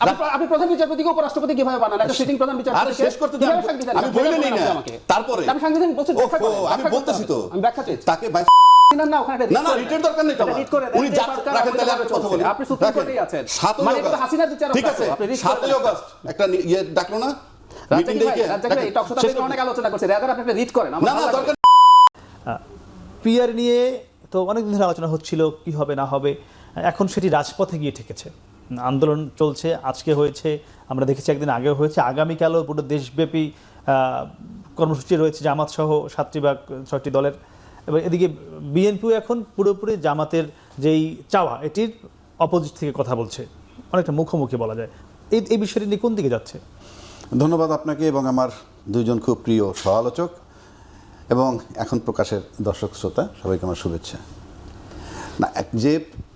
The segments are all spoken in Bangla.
আপনি আপনি প্রধান বিচারপতিকে উপরাষ্ট্রপতি কীভাবে বানান? একটা সিটিং প্রধান আরে বিচারপতি শেষ করতে দিন আমি বলে নেই না। তারপরে। আমি সাংবিধানিক বলছি আমি বলতেছি তো। আমি ব্যাখ্যা চেয়েছি তাকে ভাই না না ওখানে না না রিটের দরকার নেই তো এটা আমার। read করে উনি যা- রাখেন তাহলে আমাদের কথা বলি। আপনি সুপ্রিম কোর্টেই আছেন। মানে এটা তো অগস্ট। ঠিক আছে। আছে, আপনি read করে সাতই দেন। অগস্ট একটা ইয়ে ডাকলো না? মিটিং ডেকে এই talk show তে শেষ আপনি করুন। অনেক আলোচনা করছেন রাদার আপনি একটা করেন না না দরকার পিআর নিয়ে তো অনেক দিন ধরে আলোচনা হচ্ছিল কি হবে না হবে। এখন সেটি রাজপথে গিয়ে ঠেকেছে। আন্দোলন চলছে, আজকে হয়েছে, আমরা দেখেছি একদিন আগেও হয়েছে, আগামীকালও পুরো দেশব্যাপী কর্মসূচি রয়েছে জামাত সহ সাতটি বা ছয়টি দলের। এবার এদিকে বিএনপিও এখন পুরোপুরি জামাতের যেই চাওয়া, এটির অপোজিট থেকে কথা বলছে। অনেকটা মুখোমুখি বলা যায়। এই এই বিষয়টি নিয়ে কোন দিকে যাচ্ছে? ধন্যবাদ আপনাকে এবং আমার দুজন খুব প্রিয় সহ-আলোচক এবং এখন প্রকাশের দর্শক শ্রোতা, সবাইকে আমার শুভেচ্ছা। না যে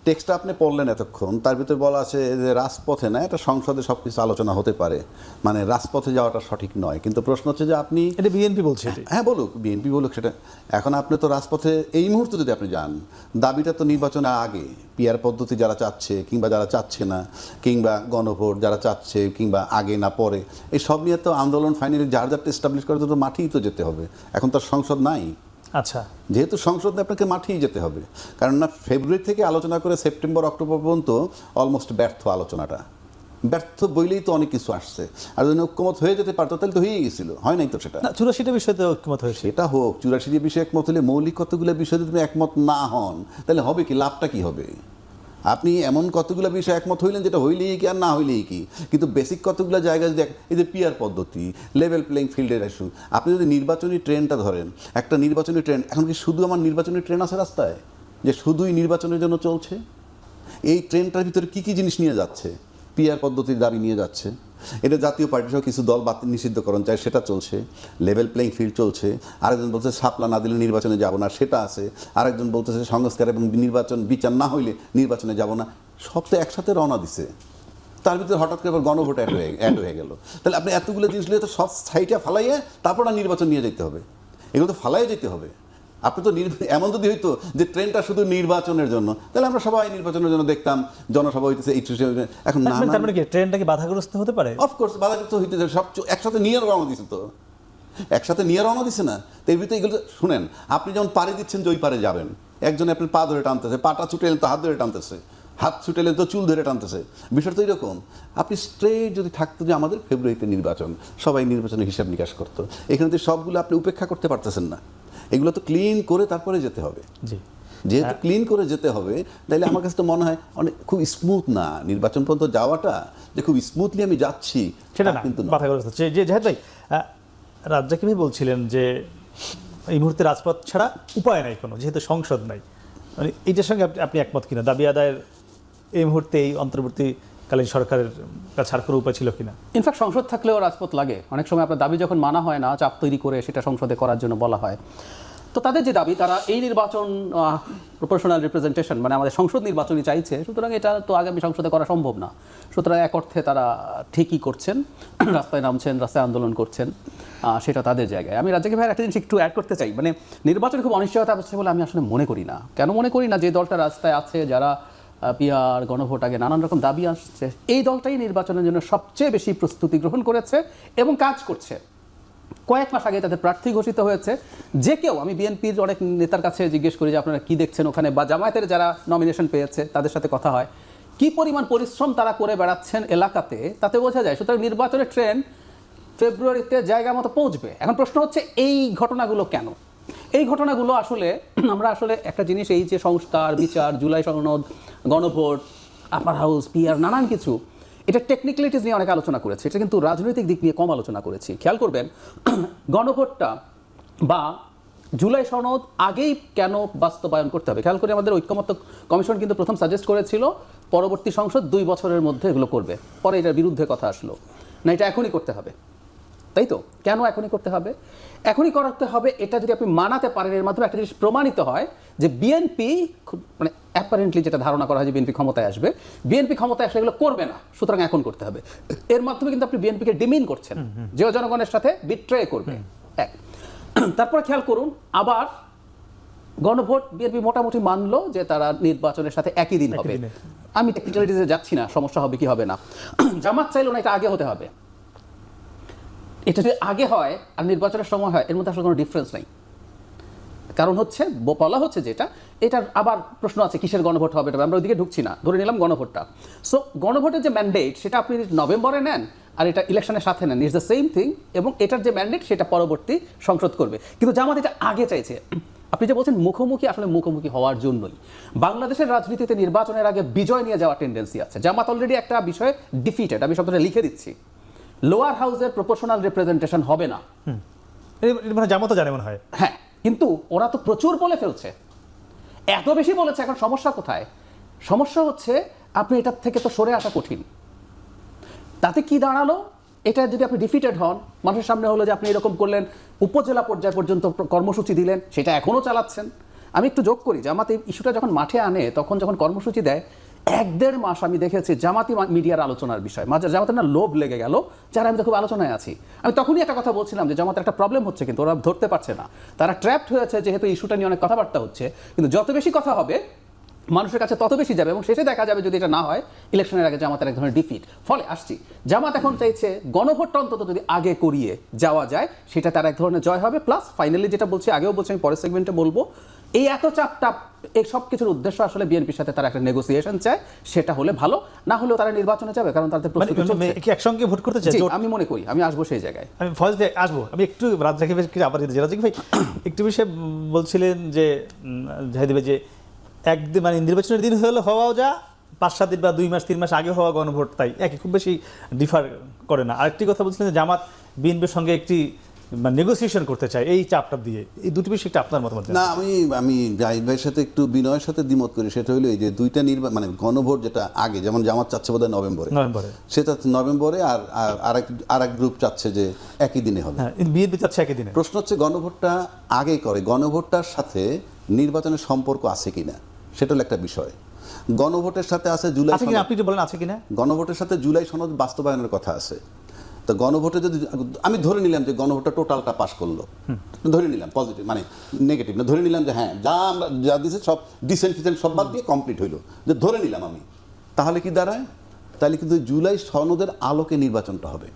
টেক্সটটা আপনি পড়লেন এতক্ষণ তার ভিতরে বলা আছে যে রাজপথে না এটা সংসদে সব কিছু আলোচনা হতে পারে। মানে রাজপথে যাওয়াটা সঠিক নয়। কিন্তু প্রশ্ন হচ্ছে যে আপনি এটা বিএনপি বলছে হ্যাঁ বলুক বিএনপি বলুক সেটা। এখন আপনি তো রাজপথে এই মুহূর্তে যদি আপনি যান দাবিটা তো নির্বাচনে আগে পিয়ার পদ্ধতি যারা চাচ্ছে কিংবা যারা চাচ্ছে না কিংবা গণভোট যারা চাচ্ছে কিংবা আগে না পরে এই সব নিয়ে তো আন্দোলন ফাইনালি যার যারটা এস্টাবলিশ করে তো মাঠেই তো যেতে হবে। এখন তো সংসদ নাই। আচ্ছা। যেহেতু সংসদে আপনাকে মাঠেই যেতে হবে কারণ না ফেব্রুয়ারি থেকে আলোচনা করে সেপ্টেম্বর অক্টোবর পর্যন্ত অলমোস্ট ব্যর্থ আলোচনাটা। ব্যর্থ বইলেই তো অনেক কিছু আসছে। আর যদি ঐক্যমত হয়ে যেতে পারতো তাহলে তো হয়েই গেছিল। হয় নাই তো সেটা? না চুরাশিটা তো ঐক্যমত হয়েছে। সেটা হোক চুরাশিটি বিষয়ে একমত হলে মৌলিক কতগুলো বিষয়ে যদি তুমি একমত না হন তাহলে হবে কি? লাভটা কি হবে? আপনি এমন কতগুলো বিষয় একমত হইলেন যেটা হইলেই কি আর না হইলেই কি? কিন্তু বেসিক কতগুলো জায়গা যদি এই যে পিয়ার পদ্ধতি লেভেল প্লেইং ফিল্ডের ইস্যু আপনি যদি নির্বাচনী ট্রেনটা ধরেন, একটা নির্বাচনী ট্রেন, এখন কি শুধু আমার নির্বাচনী ট্রেন আছে রাস্তায়? যে শুধুই নির্বাচনের জন্য চলছে? এই ট্রেনটার ভিতরে কী কী জিনিস নিয়ে যাচ্ছে? পিয়ার পদ্ধতির দাবি নিয়ে যাচ্ছে? এটা জাতীয় পার্টি সহ কিছু দল বাতিল নিষিদ্ধকরণ চায়, সেটা চলছে লেভেল প্লেইং ফিল্ড চলছে। আরেকজন বলছে, সাপলা না দিলে নির্বাচনে যাব না। সেটা আছে। আরেকজন বলতেছে, সংস্কার এবং নির্বাচন বিচার না হইলে নির্বাচনে যাব না। সব তো একসাথে রওনা দিছে। তার ভিতরে হঠাৎ করে গণভোট অ্যাড হয়ে অ্যাড হয়ে গেল। তাহলে আপনি এতগুলো জিনিস নিয়ে তো সব সাইটে ফালাইয়ে তারপর নির্বাচন নিয়ে যেতে হবে। এগুলো তো ফালাইয়ে যেতে হবে। আপনি তো এমন যদি হইতো যে ট্রেনটা শুধু নির্বাচনের জন্য তাহলে আমরা সবাই নির্বাচনের জন্য দেখতাম জনসভা হইতেছে এই এখন তার মানে কি ট্রেনটা কি বাধাগ্রস্ত হতে পারে? অফকোর্স বাধাগ্রস্ত হইতে সব একসাথে নিয়ে রওনা দিছে তো। একসাথে নিয়ে রওনা দিছে না। তো এর ভিতরে এগুলো শুনেন আপনি যেমন পাড়ি দিচ্ছেন যে ওই পারে যাবেন একজন আপনার পা ধরে টানতেছে পাটা ছুটে এলেন তো হাত ধরে টানতেছে হাত ছুটে এলেন তো চুল ধরে টানতেছে। বিষয়টা তো এরকম আপনি স্ট্রেট যদি থাকতো যে আমাদের ফেব্রুয়ারিতে নির্বাচন সবাই নির্বাচনের হিসাব নিকাশ করতো। এখানে তো সবগুলো আপনি উপেক্ষা করতে পারতেছেন না। এগুলো তো ক্লিন করে তারপরে যেতে হবে। জি। যেহেতু ক্লিন করে যেতে হবে তাইলে আমার কাছে তো মনে হয় অনেক খুব স্মুথ না। নির্বাচন পর্যন্ত যাওয়াটা যে খুব স্মুথলি আমি যাচ্ছি সেটা না কিন্তু না। বাধাগ্রস্ত যে যে জাহেদ ভাই আহ, রাজ্জাকি ভাই বলছিলেন যে এই মুহূর্তে রাজপথ ছাড়া উপায় নাই কোনো যেহেতু সংসদ নাই। মানে এইটার সঙ্গে আপনি একমত কিনা? দাবি আদায়ের এই মুহূর্তে এই অন্তর্বর্তীকালীন সরকারের কাছে আর কোনো উপায় ছিল কিনা? ইনফ্যাক্ট সংসদ থাকলেও রাজপথ লাগে। অনেক সময় আপনার দাবি যখন মানা হয় না, চাপ তৈরি করে সেটা সংসদে করার জন্য বলা হয়। তো তাদের যে দাবি, তারা এই নির্বাচন প্রপোর্শনাল রিপ্রেজেন্টেশন মানে আমাদের সংসদ নির্বাচনই চাইছে, সুতরাং এটা তো আগামী সংসদে করা সম্ভব না। সুতরাং এক অর্থে তারা ঠিকই করছেন, রাস্তায় নামছেন, রাস্তায় আন্দোলন করছেন সেটা তাদের জায়গায়। আমি রাজ্যকে ভাইয়ের একটা জিনিস একটু অ্যাড করতে চাই। মানে নির্বাচনে খুব অনিশ্চয়তা আছে বলে আমি আসলে মনে করি না। কেন মনে করি না? যে দলটা রাস্তায় আছে, যারা পিআর, গণভোট আগে নানান রকম দাবি আসছে। এই দলটাই নির্বাচনের জন্য সবচেয়ে বেশি প্রস্তুতি গ্রহণ করেছে এবং কাজ করছে। কয়েক মাস আগে তাদের প্রার্থী ঘোষিত হয়েছে। যে কেউ, আমি বিএনপির অনেক নেতার কাছে জিজ্ঞেস করি যে, আপনারা কী দেখছেন ওখানে? বা জামায়াতের যারা নমিনেশন পেয়েছে, তাদের সাথে কথা হয়। কি পরিমাণ পরিশ্রম তারা করে বেড়াচ্ছেন এলাকাতে, তাতে বোঝা যায়। সুতরাং নির্বাচনের ট্রেন ফেব্রুয়ারিতে জায়গা মতো পৌঁছবে। এখন প্রশ্ন হচ্ছে, এই ঘটনাগুলো কেন? এই ঘটনাগুলো আসলে, আমরা আসলে একটা জিনিস, এই যে সংস্কার, বিচার, জুলাই সনদ, গণভোট আপার হাউস পিয়ার নানান কিছু, এটা টেকনিক্যালিটিস নিয়ে অনেক আলোচনা করেছে। এটা কিন্তু রাজনৈতিক দিক নিয়ে কম আলোচনা করেছি। খেয়াল করবেন, গণভোটটা বা জুলাই সনদ আগেই কেন বাস্তবায়ন করতে হবে? খেয়াল করে আমাদের ঐক্যমত্য কমিশন কিন্তু প্রথম সাজেস্ট করেছিল, পরবর্তী সংসদ দুই বছরের মধ্যে এগুলো করবে। পরে এটার বিরুদ্ধে কথা আসলো। না, এটা এখনই করতে হবে। তাই তো? কেন এখনই করতে হবে? এখনই করতে হবে এটা যদি আপনি মানাতে পারেন এর মাধ্যমে একটা জিনিস প্রমাণিত হয় যে বিএনপি মানে অ্যাপারেন্টলি যেটা ধারণা করা হয় যে বিএনপি ক্ষমতায় আসবে বিএনপি ক্ষমতায় আসলে এগুলো করবে না সুতরাং এখন করতে হবে। এর মাধ্যমে কিন্তু আপনি বিএনপিকে ডিমিন করছেন। যে জনগণের সাথে বিট্রে করবে। এক। তারপরে খেয়াল করুন আবার গণভোট বিএনপি মোটামুটি মানলো যে তারা নির্বাচনের সাথে একই দিন হবে। আমি টেকনিক্যালিটিসে যাচ্ছি না সমস্যা হবে কি হবে না। জামাত চাইলো না এটা আগে হতে হবে। এটা যদি আগে হয় আর নির্বাচনের সময় হয়, এর মধ্যে আসলে কোনো ডিফারেন্স নাই। কারণ হচ্ছে বলা হচ্ছে যেটা, এটার আবার প্রশ্ন আছে, কিসের গণভোট হবে এটা? আমরা ওইদিকে ঢুকছি না, ধরে নিলাম গণভোটটা। সো গণভোটের যে ম্যান্ডেট সেটা আপনি নভেম্বরে নেন আর এটা ইলেকশনের সাথে নেন। ইটস দ্য সেম থিং এবং এটার যে ম্যান্ডেট সেটা পরবর্তী সংসদ করবে। কিন্তু জামাত এটা আগে চাইছে। আপনি যে বলছেন মুখোমুখি, আসলে মুখোমুখি হওয়ার জন্যই। বাংলাদেশের রাজনীতিতে নির্বাচনের আগে বিজয় নিয়ে যাওয়ার টেন্ডেন্সি আছে। জামাত অলরেডি একটা বিষয়ে ডিফিটেড আমি শব্দটা লিখে দিচ্ছি। লোয়ার হাউসের প্রপোর্শনাল রিপ্রেজেন্টেশন হবে না। মানে জানে মনে হয়। হ্যাঁ কিন্তু ওরা তো প্রচুর বলে ফেলছে। এত বেশি বলেছে এখন সমস্যা কোথায়? সমস্যা হচ্ছে আপনি এটার থেকে তো সরে আসা কঠিন। তাতে কি দাঁড়াল? এটা যদি আপনি ডিফিটেড হন মানুষের সামনে হলো যে আপনি এরকম করলেন উপজেলা পর্যায় পর্যন্ত কর্মসূচি দিলেন সেটা এখনও চালাচ্ছেন। আমি একটু যোগ করি জামাত এই ইস্যুটা যখন মাঠে আনে তখন যখন কর্মসূচি দেয় এক দেড় মাস আমি দেখেছি জামাতি মিডিয়ার আলোচনার বিষয়। মাঝে জামাতের না লোভ লেগে গেল, যারা আমি তো খুব আলোচনায় আছি। আমি তখনই একটা কথা বলছিলাম যে জামাতের একটা প্রবলেম হচ্ছে কিন্তু ওরা ধরতে পারছে না। তারা ট্র্যাপড হয়েছে যেহেতু ইস্যুটা নিয়ে অনেক কথাবার্তা হচ্ছে। কিন্তু যত বেশি কথা হবে, মানুষের কাছে তত বেশি যাবে এবং শেষে দেখা যাবে যদি এটা না হয় ইলেকশনের আগে জামাতের এক ধরনের ডিফিট ফলে আসছি, জামাত এখন চাইছে গণভোটটা অন্তত যদি আগে করিয়ে যাওয়া যায়, সেটা তার এক ধরনের জয় হবে। প্লাস ফাইনালি যেটা বলছি, আগেও বলছি, আমি পরের সেগমেন্টে বলব এই এত চাপটা এই সব কিছুর উদ্দেশ্য আসলে বিএনপির সাথে তারা একটা নেগোসিয়েশন চায় সেটা হলে ভালো না হলেও তারা নির্বাচনে যাবে কারণ তাদের মানে প্রস্তুতি চলছে। কি একসঙ্গে ভোট করতে চাই আমি মনে করি আমি আসব সেই জায়গায়। আমি ফয়েজ ভাই আসব। আমি একটু রাজ ভাইকে আবার যেতে চাই। রাজ ভাই একটু বিষয়ে বলছিলেন যে জাহিদ ভাই যে একদিন মানে নির্বাচনের দিন হলে হওয়াও যা পাঁচ সাত দিন বা দুই মাস তিন মাস আগে হওয়া গণভোট তাই একই খুব বেশি ডিফার করে না। আরেকটি কথা বলছিলেন যে জামাত বিএনপির সঙ্গে একটি নেগোসিয়েশন করতে চায় এই চাপটাপ দিয়ে। এই দুটি বিষয় একটু আপনার মতামত না আমি আমি জাহিদ ভাইয়ের সাথে একটু বিনয়ের সাথে দ্বিমত করি। সেটা হলো এই যে দুইটা নির্বাচন মানে গণভোট যেটা আগে যেমন জামাত চাচ্ছে বোধহয় নভেম্বরে। নভেম্বরে। সেটা নভেম্বরে আর আর- আর এক গ্রুপ চাচ্ছে যে একই দিনে হবে। হ্যাঁ বিএনপি চাচ্ছে একই দিনে। প্রশ্ন হচ্ছে গণভোটটা আগে করে গণভোটটার সাথে নির্বাচনের সম্পর্ক আছে কিনা সেটা হলো একটা বিষয়। গণভোটের সাথে আছে জুলাই কিনা আপনি বলেন আছে কিনা? গণভোটের সাথে জুলাই সনদ বাস্তবায়নের কথা আছে। তো গণভোটে যদি আমি ধরে নিলাম যে গণভোটটা টোটালটা পাস করল। ধরে নিলাম পজিটিভ মানে নেগেটিভ না ধরে নিলাম যে হ্যাঁ যা আমরা যা দিছে সব ডিসেন্ট ফিসেন্ট সব বাদ দিয়ে কমপ্লিট হইল। যে ধরে নিলাম আমি। তাহলে কি দাঁড়ায়? তাহলে কিন্তু জুলাই সনদের আলোকে নির্বাচনটা হবে।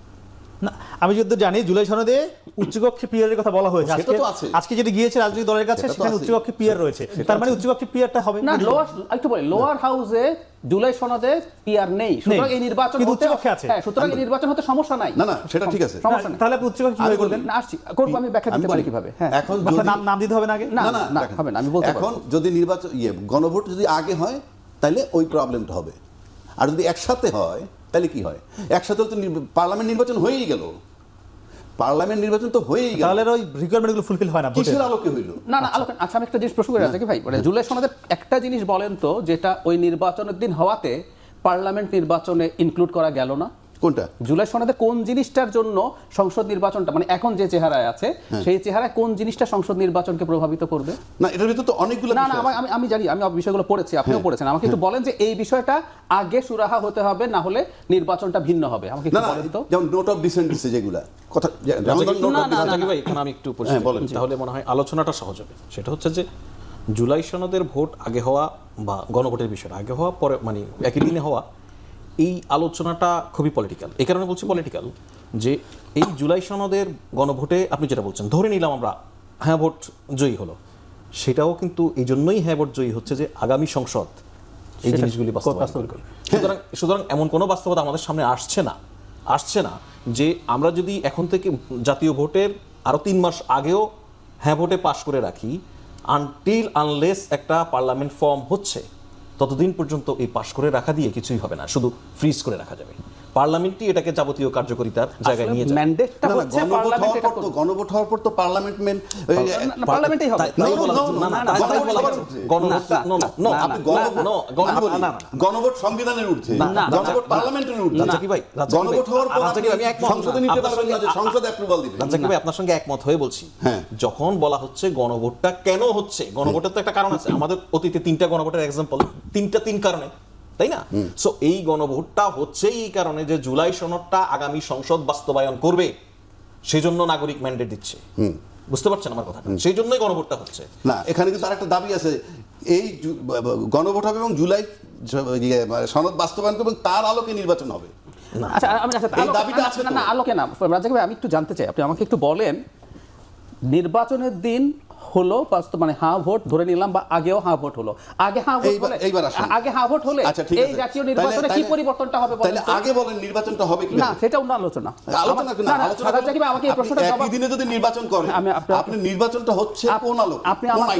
না আমি যদি জানি জুলাই সনদে উচ্চকক্ষে পিয়ারের কথা বলা হয়েছে। সেটা আজকে তো আছে। আজকে যেটি গিয়েছে রাজনৈতিক দলের কাছে সেখানে উচ্চকক্ষে পিয়ার রয়েছে। তার মানে উচ্চকক্ষে পিয়ারটা হবে? না লোয়ার একটু বলি লোয়ার হাউসে জুলাই সনদে পিআর নেই। সুতরাং এই নির্বাচন হতে উচ্চকক্ষে আছে। হ্যাঁ সুতরাং এই নির্বাচন হতে সমস্যা নাই। না, না, সেটা ঠিক আছে। সমস্যা নেই। তাহলে আপনি উচ্চকক্ষে কীভাবে আমি করবেন না আসছি। করব আমি ব্যাখ্যা দিতে পারি কীভাবে? হ্যাঁ। এখন নাম নাম দিতে হবে না আগে? না, না না না, হবে না, আমি বলতে এখন যদি নির্বাচন ইয়ে গণভোট যদি আগে হয় তাহলে ওই প্রবলেমটা হবে। আর যদি একসাথে হয় তাহলে কি হয়? একসাথে তো পার্লামেন্ট নির্বাচন হয়েই গেল। পার্লামেন্ট নির্বাচন তো হয়েই গেল। তাহলে ওই রিকোয়ারমেন্টগুলো ফুলফিল হয় না। কিসের আলোকে হইল? না না আলোকে আচ্ছা আমি একটা জিনিস প্রশ্ন করে রাখি ভাই। মানে জুলাই সনদের একটা জিনিস বলেন তো যেটা ওই নির্বাচনের দিন হওয়াতে পার্লামেন্ট নির্বাচনে ইনক্লুড করা গেল না? কোনটা? জুলাই সনদে কোন জিনিসটার জন্য সংসদ নির্বাচনটা মানে এখন যে চেহারায় আছে সেই চেহারায় কোন জিনিসটা সংসদ নির্বাচনকে প্রভাবিত করবে? না এটার ভিতরে তো অনেকগুলো না না আমি আমি- জানি আমি বিষয়গুলো পড়েছি আপনিও পড়েছেন। আমাকে একটু বলেন যে এই বিষয়টা আগে সুরাহা হতে হবে না হলে নির্বাচনটা ভিন্ন হবে। আমাকে একটু বলেন তো যেমন নোট অফ ডিসেন্ট দিচ্ছে যেগুলা। কথা না, না, না, ভাই এখানে আমি একটু পরিষ্কার হ্যাঁ, বলেন। তাহলে মনে হয় আলোচনাটা সহজ হবে। সেটা হচ্ছে যে জুলাই সনদের ভোট আগে হওয়া বা গণভোটের বিষয়টা আগে হওয়া পরে মানে একই দিনে হওয়া এই আলোচনাটা খুবই পলিটিক্যাল এই কারণে বলছি পলিটিক্যাল যে এই জুলাই সনদের গণভোটে আপনি যেটা বলছেন ধরে নিলাম আমরা হ্যাঁ ভোট জয়ী হলো সেটাও কিন্তু এই জন্যই হ্যাঁ ভোট জয়ী হচ্ছে যে আগামী সংসদ এই জিনিসগুলি সুতরাং সুতরাং এমন কোনো বাস্তবতা আমাদের সামনে আসছে না আসছে না যে আমরা যদি এখন থেকে জাতীয় ভোটের আরও তিন মাস আগেও হ্যাঁ ভোটে পাশ করে রাখি আনটিল আনলেস একটা পার্লামেন্ট ফর্ম হচ্ছে ততদিন পর্যন্ত এই পাশ করে রাখা দিয়ে কিছুই হবে না, শুধু ফ্রিজ করে রাখা যাবে। পার্লামেন্টই এটাকে যাবতীয় কার্যকরিতার জায়গায় নিয়ে যাবে ম্যান্ডেটটা না, না, হচ্ছে গণভোট পার্লামেন্ট হওয়ার এটা পর তো গণভোট হওয়ার পর তো পার্লামেন্ট মেন না, পার্লামেন্টেই হবে না, না, না, গণভোট না, না, আপনি না, গণভোট না, না, না, না। গণভোট সংবিধানের ঊর্ধ্বে না, না, গণভোট পার্লামেন্টের ঊর্ধ্বে রাজ্জাকি ভাই, ভাই, গণভোট হওয়ার পর ভাই, আমি একমত না। সংসদে নিতে আপনার পারবেন না যে সঙ্গে- সংসদ অ্যাপ্রুভাল দিবে রাজ্জাকি ভাই আপনার সঙ্গে একমত হয়ে বলছি হ্যাঁ। যখন বলা হচ্ছে গণভোটটা কেন হচ্ছে গণভোটের তো একটা কারণ আছে আমাদের অতীতে তিনটা গণভোটের এক্সাম্পল তিনটা তিন কারণে তাই না? সো এই গণভোটটা হচ্ছে এই কারণে যে জুলাই সনদটা আগামী সংসদ বাস্তবায়ন করবে সেজন্য নাগরিক ম্যান্ডেট দিচ্ছে। বুঝতে পারছেন আমার কথা সেই জন্যই গণভোটটা হচ্ছে। না এখানে কিন্তু আরেকটা দাবি আছে। এই গণভোট হবে এবং জুলাই ইয়ে, মানে সনদ বাস্তবায়ন করবে এবং তার আলোকে নির্বাচন হবে। আচ্ছা আমি আচ্ছা দাবিটা না, না না আলোকে না। রাজাক ভাই আমি একটু জানতে চাই। আপনি আমাকে একটু বলেন নির্বাচনের দিন হলো বাস্তব মানে হ্যাঁ ভোট ধরে নিলাম বা আগেও হ্যাঁ ভোট হলো আগে হ্যাঁ ভোট হলে এইবার আসুন। আগে হ্যাঁ ভোট হলে আচ্ছা এই জাতীয় নির্বাচনে কি পরিবর্তনটা হবে তাহলে আগে বলেন নির্বাচনটা হবে কি না সেটা অন্য আলোচনা আলোচনা না, না, আলোচনা রাজাক আমাকে এই প্রশ্নটা জবাব- দিনে যদি নির্বাচন করেন আমি আপনি নির্বাচনটা হচ্ছে কোন আলো আপনি আপনি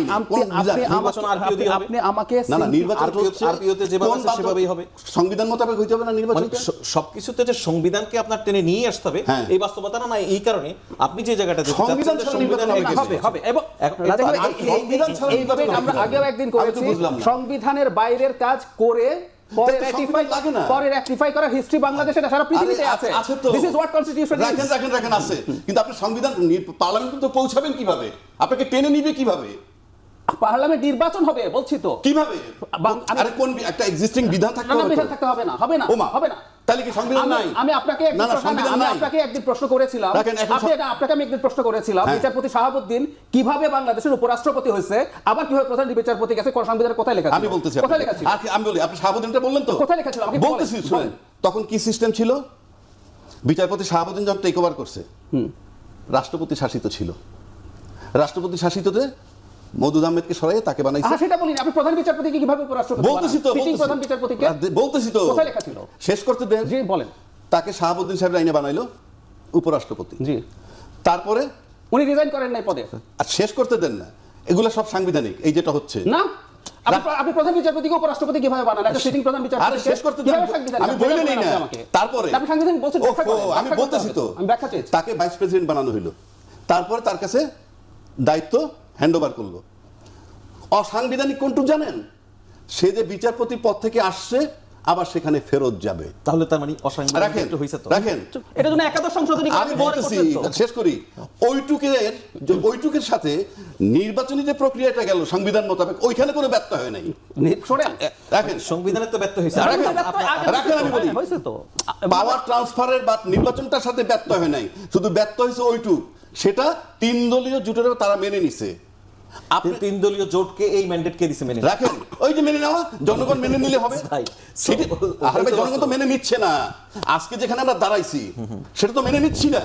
নির্বাচন RPO দিয়ে হবে? আপনি আমাকে না না নির্বাচন হচ্ছে RPO তে যেভাবে সেভাবেই হবে। সংবিধান মোতাবেক হইতে হবে না মানে নির্বাচন সবকিছুতে যে সংবিধানকে আপনার টেনে নিয়ে আসতে হবে হ্যাঁ। এই বাস্তবতা না না এই কারণে আপনি যে জায়গাটা সংবিধান? হবে হবে এবং আমরা আগেও একদিন করেছি সংবিধানের বাইরের কাজ করে পরে সংবিধান লাগে না। পরে রেটিফাই করার হিস্ট্রি বাংলাদেশে সারা পৃথিবীতে আছে আছে। তো। দিস ইজ হোয়াট কনস্টিটিউশন রাখেন রাখেন রাখেন আছে। কিন্তু আপনি সংবিধান পার্লামেন্ট তো পৌঁছাবেন কীভাবে? আপনাকে টেনে নিবে কীভাবে? পার্লামেন্ট নির্বাচন হবে বলছি তো। কীভাবে? বাং- আরে কোন একটা এক্সিস্টিং বিধান থাকতে হবে না হবে না হবে না। তাহলে কি সংবিধান নাই? আমি আপনাকে না, সংবিধান নাই। আপনাকে একদিন প্রশ্ন করেছিলাম। আপনি এটা আপনাকে আমি একদিন প্রশ্ন করেছিলাম। হ্যাঁ। বিচারপতি শাহাবুদ্দিন কীভাবে বাংলাদেশের উপরাষ্ট্রপতি হয়েছে? আবার কীভাবে প্রধান বিচারপতি কোন সংবিধানের লেখা আমি বলতেছি কোথায় লেখা ছিল? আমি বলি আপনি শাহাবুদ্দিনটা বললেন তো? কোথায় লেখা ছিল? আমাকে বলতেছি। শুনেন। তখন কি সিস্টেম ছিল? বিচারপতি শাহাবুদ্দিন যখন টেক ওভার করছে রাষ্ট্রপতি শাসিত ছিল। রাষ্ট্রপতি শাসিততে মধুদ আহমেদকে সরাইয়ে তাকে বানাইছে। সেটা বলিনি। আপনি প্রধান বিচারপতিকে কীভাবে উপরাষ্ট্রপতি বলতেছি তো? প্রধান বিচারপতিকে বলতেছি তো। কোথায় লেখা ছিল? শেষ করতে দেন। জি বলেন। তাকে শাহাবুদ্দিন সাহেব আইনে বানাইলো উপরাষ্ট্রপতি। জি। তারপরে? উনি রিজাইন করেন নাই পদে। আর শেষ করতে দেন না। এগুলো সব সাংবিধানিক এই যেটা হচ্ছে। না? আপনি প্রধান বিচারপতিকে উপরাষ্ট্রপতি কীভাবে বানান? একটা সিটিং প্রধান আরে বিচারপতি শেষ করতে দেন। আমি বললে নেই না। তারপরে? আপনি সাংবিধানিক বলছেন আমি বলতেছি তো। আমি ব্যাখ্যা চেয়েছি। তাকে ভাইস প্রেসিডেন্ট বানানো হইল। তারপরে তার কাছে দায়িত্ব হ্যান্ড ওভার করল। অসাংবিধানিক কোনটুক জানেন? সে যে বিচারপতি পদ থেকে আসছে আবার সেখানে ফেরত যাবে। তাহলে তার মানে অসাংবিধানিক রাখেন তো। রাখেন। জন্য একাদশ সংশোধনী আমি বলতেছি শেষ করি। ওইটুকের যে ওইটুকের সাথে নির্বাচনী যে প্রক্রিয়াটা গেল সংবিধান মোতাবেক ওইখানে কোনো ব্যর্থ হয় নাই। শোনেন রাখেন। সংবিধানের তো ব্যর্থ হয়েছে। রাখেন, রাখেন আমি বলি। হয়েছে তো। পাওয়ার ট্রান্সফারের বা নির্বাচনটার সাথে ব্যর্থ হয় নাই। শুধু ব্যর্থ হয়েছে ওইটুক। সেটা তিন দলীয় জোটের তারা মেনে নিছে। আপনি তিন দলীয় জোটকে এই ম্যান্ডেট কে দিছে মেনে রাখেন। ওই যে মেনে নেওয়া জনগণ মেনে নিলে হবে। ভাই, সেটি ভাই, জনগণ তো মেনে নিচ্ছে না। আজকে যেখানে আমরা দাঁড়াইছি সেটা তো মেনে নিচ্ছি না।